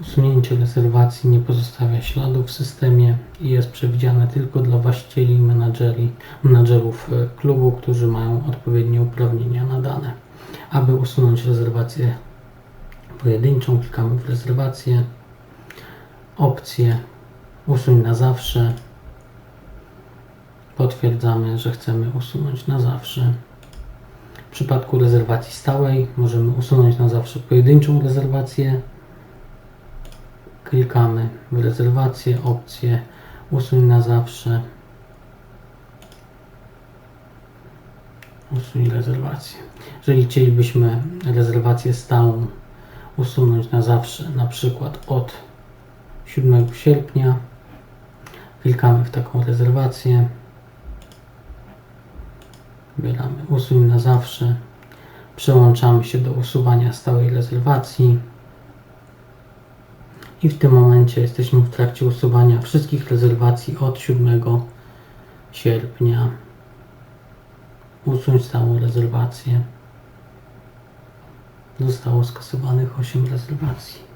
Usunięcie rezerwacji nie pozostawia śladu w systemie i jest przewidziane tylko dla właścicieli menadżerów e, klubu, którzy mają odpowiednie uprawnienia nadane. Aby usunąć rezerwację pojedynczą, klikamy w rezerwację, opcję usuń na zawsze, potwierdzamy, że chcemy usunąć na zawsze. W przypadku rezerwacji stałej możemy usunąć na zawsze pojedynczą rezerwację. Klikamy w rezerwację, opcję usuń na zawsze. Usuń rezerwację. Jeżeli chcielibyśmy rezerwację stałą usunąć na zawsze, na przykład od 7 sierpnia, klikamy w taką rezerwację. Wybieramy usuń na zawsze. Przełączamy się do usuwania stałej rezerwacji. I w tym momencie jesteśmy w trakcie usuwania wszystkich rezerwacji od 7 sierpnia. Usuń stałą rezerwację. Zostało skasowanych 8 rezerwacji.